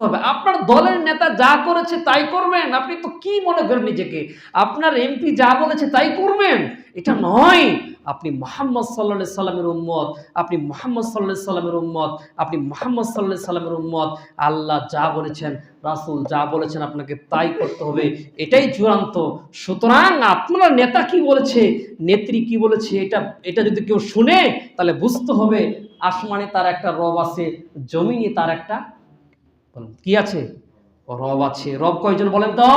হবে। আপনার দলের নেতা যা করেছে তাই করবেন। আপনি তো কি মনে করেন নিজেকে? আপনার এমপি যা বলেছে তাই করবেন? এটা নয়। আপনি মোহাম্মদ সাল্লা সাল্লামের উম্মত, আপনি মোহাম্মদ সাল্লাহ সাল্লামের উম্মত, আপনি মোহাম্মদ সাল্লাহ সাল্লামের উম্মত। আল্লাহ যা বলেছেন, রাসূল যা বলেছেন আপনাকে তাই করতে হবে। এটাই চূড়ান্ত। সুতরাং আপনার নেতা কি বলেছে, নেত্রী কি বলেছে, এটা এটা যদি কেউ শুনে তাহলে বুঝতে হবে, আসমানে তার একটা রব আছে, জমিনে তার একটা কি আছে? রব আছে। রব কয়জন বলেন তো?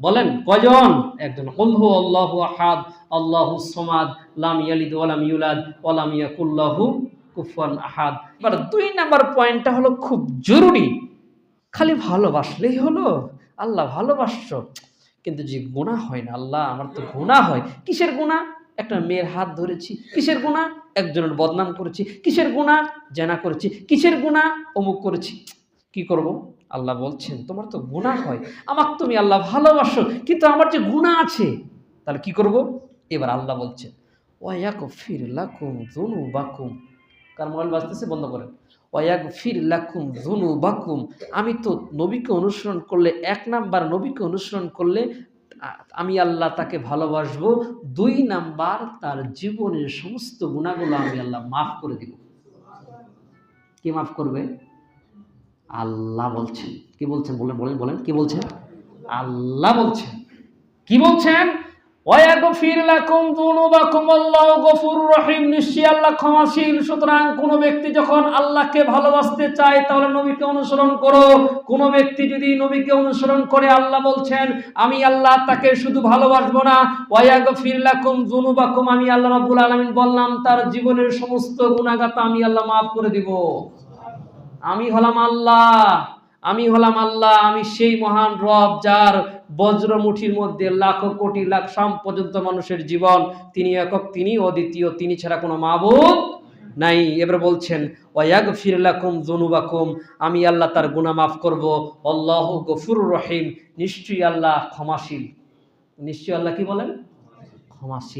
বলেন, কয়জন? একজন অল্লাহু আল্লাহু আহাদ, আল্লাহু সমাদ, লাম ইয়ালিদ ওয়ালাম ইউলাদ ওয়ালাম ইয়াকুল্লাহু কুফুয়ান আহাদ। এবার দুই নাম্বার পয়েন্টটা হলো খুব জরুরি। খালি ভালোবাসলেই হলো। আল্লাহ ভালোবাসছ। কিন্তু যে গুণা হয় না, আল্লাহ, আমার তো গুণা হয়। কিসের গুণা একটা মেয়ের হাত ধরেছি। কিসের গুণা একজনের বদনাম করেছি। কিসের গুণা জেনা করেছি। কিসের গুণা অমুক করেছি। কি করব? আল্লাহ বলছেন, তোমার তো গুণা হয়। আমাকে তুমি আল্লাহ ভালোবাসো, কিন্তু আমার যে গুণা আছে, তাহলে কি করব? এবার আল্লাহ বলছেন ওয়াক ফির লাকুম জুনু বাকুম কার মোবাইল বাজতেছে? বন্ধ করেন। ওয়াক ফির লাকুম জুনু বাকুম আমি তো নবীকে অনুসরণ করলে, এক নাম্বার নবীকে অনুসরণ করলে আমি আল্লাহ তাকে ভালোবাসবো। দুই নাম্বার তার জীবনের সমস্ত গুণাগুলো আমি আল্লাহ মাফ করে দিব। কি মাফ করবে? আল্লাহ বলছেন। কি বলছেন? বলেন বলেন বলেন, কি বলছেন? আল্লাহ বলছেন। কি বলছেন? ক্ষমাশীল। ব্যক্তি যখন আল্লাহকে ভালোবাসতে চায়, তাহলে নবীকে অনুসরণ করো। কোন ব্যক্তি যদি নবীকে অনুসরণ করে, আল্লাহ বলছেন, আমি আল্লাহ তাকে শুধু ভালোবাসবো না। ওয়াগফির লাকুম যুনুবাকুম, আমি আল্লাহ রাব্বুল আলামিন বললাম, তার জীবনের সমস্ত গুনাহগাত আমি আল্লাহ মাফ করে দিব। আমি হলাম আল্লাহ, আমি হলাম আল্লাহ, আমি সেই মহান রব যার বজ্র মুঠির মধ্যে লাখো কোটি লাখ সাম পর্যন্ত মানুষের জীবন, তিনি একক, তিনি অদ্বিতীয়, তিনি ছাড়া কোনো মাবুদ নাই। এবার বলছেন ওয়াগ ফিরলাকুম জনুবাকুম আমি আল্লাহ তার গুনাহ মাফ করব। আল্লাহ গফুর রহিম। নিশ্চয়ই আল্লাহ ক্ষমাশীল। নিশ্চয়ই আল্লাহ কি বলেন? ক্ষমাশীল।